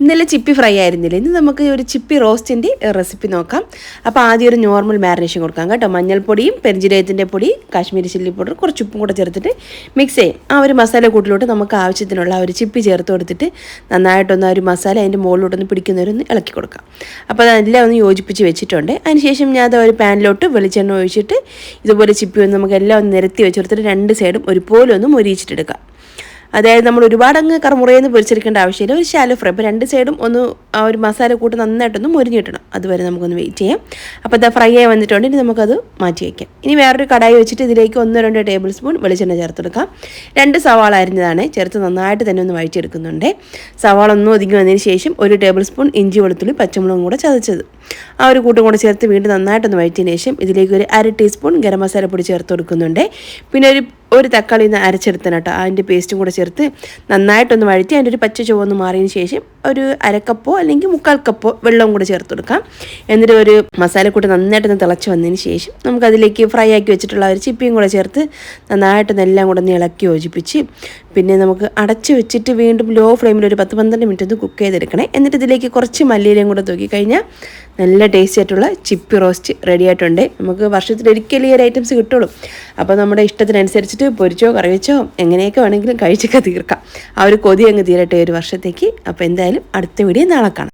ഇന്നലെ ചിപ്പി ഫ്രൈ ആയിരുന്നില്ല? ഇന്ന് നമുക്ക് ഒരു ചിപ്പി റോസ്റ്റിന്റെ റെസിപ്പി നോക്കാം. അപ്പോൾ ആദ്യം ഒരു നോർമൽ മാരിനേഷൻ കൊടുക്കാം കേട്ടോ. മഞ്ഞൾപ്പൊടിയും പെരിഞ്ചീരകത്തിന്റെ പൊടി കാശ്മീരി ചില്ലി പൗഡർ കുറച്ച് ഉപ്പും കൂടെ ചേർത്തിട്ട് മിക്സ് ചെയ്യും. ആ ഒരു മസാല കൂട്ടിലോട്ട് നമുക്ക് ആവശ്യത്തിനുള്ള ആ ഒരു ചിപ്പി ചേർത്ത് കൊടുത്തിട്ട് നന്നായിട്ടൊന്ന് ആ ഒരു മസാല അതിന്റെ മുകളിലോട്ടൊന്ന് പിടിക്കുന്നവരൊന്ന് ഇളക്കി കൊടുക്കാം. അപ്പോൾ അതെല്ലാം ഒന്ന് യോജിപ്പിച്ച് വെച്ചിട്ടുണ്ട്. അതിനുശേഷം ഞാൻ അത് ഒരു പാനിലോട്ട് വെളിച്ചെണ്ണ ഒഴിച്ചിട്ട് ഇതുപോലെ ചിപ്പി ഒന്ന് നമുക്ക് എല്ലാം ഒന്ന് നിരത്തി വെച്ചെടുത്തിട്ട് രണ്ട് സൈഡും ഒരുപോലെ ഒന്ന് മൊരിയിച്ചിട്ടെടുക്കാം അതായത് നമ്മൾ ഒരുപാട് അങ്ങ് കറമുറയെന്ന് പൊരിച്ചെടുക്കേണ്ട ആവശ്യമില്ല. ഒരു ശാലോ ഫ്രൈ അപ്പോൾ രണ്ട് സൈഡും ഒന്ന് ആ ഒരു മസാല കൂട്ട് നന്നായിട്ടൊന്ന് മുരിഞ്ഞിട്ടണം അതുവരെ നമുക്കൊന്ന് വെയിറ്റ് ചെയ്യാം. അപ്പോൾ അത് ഫ്രൈ ആയി വന്നിട്ടുണ്ട്. ഇനി നമുക്കത് മാറ്റി വയ്ക്കാം ഇനി വേറൊരു കടായി വെച്ചിട്ട് ഇതിലേക്ക് ഒന്ന് രണ്ട് ടേബിൾ സ്പൂൺ വെളിച്ചെണ്ണ ചേർത്തെടുക്കാം. രണ്ട് സവാള അരിഞ്ഞതാണ്. ചേർത്ത് നന്നായിട്ട് തന്നെ ഒന്ന് വഴിച്ചെടുക്കുന്നുണ്ട് സവാള ഒന്നും ഒതുങ്ങി വന്നതിന് ശേഷം ഒരു ടേബിൾ സ്പൂൺ ഇഞ്ചി വെളുത്തുള്ളി പച്ചമുളകും കൂടെ ചതച്ചത്. ആ ഒരു കൂട്ടും കൂടെ ചേർത്ത് വീണ്ടും നന്നായിട്ടൊന്ന് വഴറ്റിയതിന് ശേഷം ഇതിലേക്ക് ഒരു അര ടീസ്പൂൺ ഗരം മസാല പൊടി ചേർത്ത് കൊടുക്കുന്നുണ്ട്. പിന്നെ ഒരു ഒരു തക്കാളി ഒന്ന് അരച്ചെടുത്തണം കേട്ടോ. അതിന്റെ പേസ്റ്റും കൂടെ ചേർത്ത് നന്നായിട്ടൊന്ന് വഴറ്റി അതിന്റെ ഒരു പച്ച ചുവന്ന് മാറിയതിന് ശേഷം ഒരു അരക്കപ്പോ അല്ലെങ്കിൽ മുക്കാൽ കപ്പോ വെള്ളവും കൂടെ ചേർത്ത് കൊടുക്കാം. എന്നിട്ട് ഒരു മസാലക്കൂട്ട് നന്നായിട്ടൊന്ന് തിളച്ച് വന്നതിന് ശേഷം നമുക്കതിലേക്ക് ഫ്രൈ ആക്കി വെച്ചിട്ടുള്ള ഒരു ചിപ്പിയും കൂടെ ചേർത്ത് നന്നായിട്ടൊന്ന് എല്ലാം കൂടെ ഒന്ന് ഇളക്കി യോജിപ്പിച്ച് പിന്നെ നമുക്ക് അടച്ച് വെച്ചിട്ട് വീണ്ടും ലോ ഫ്ലെയിമിൽ ഒരു പത്ത് പന്ത്രണ്ട് മിനിറ്റ് ഒന്ന് കുക്ക് ചെയ്തെടുക്കണേ. എന്നിട്ട് ഇതിലേക്ക് കുറച്ച് മല്ലിയിലയും കൂടെ തൂക്കി കഴിഞ്ഞാൽ നല്ല ടേസ്റ്റി ആയിട്ടുള്ള ചിപ്പി റോസ്റ്റ് റെഡി ആയിട്ടുണ്ട്. നമുക്ക് വർഷത്തിൽ ഒരിക്കലും ഈ ഒരു ഐറ്റംസ് കിട്ടുള്ളൂ. അപ്പോൾ നമ്മുടെ ഇഷ്ടത്തിനനുസരിച്ചിട്ട് പൊരിച്ചോ കറി വെച്ചോ എങ്ങനെയൊക്കെ വേണമെങ്കിലും കഴിച്ചൊക്കെ തീർക്കാം. ആ ഒരു കൊതി അങ്ങ് തീരട്ടെ ഒരു വർഷത്തേക്ക്. അപ്പോൾ എന്തായാലും അടുത്ത വീഡിയോ നാളെ കാണാം.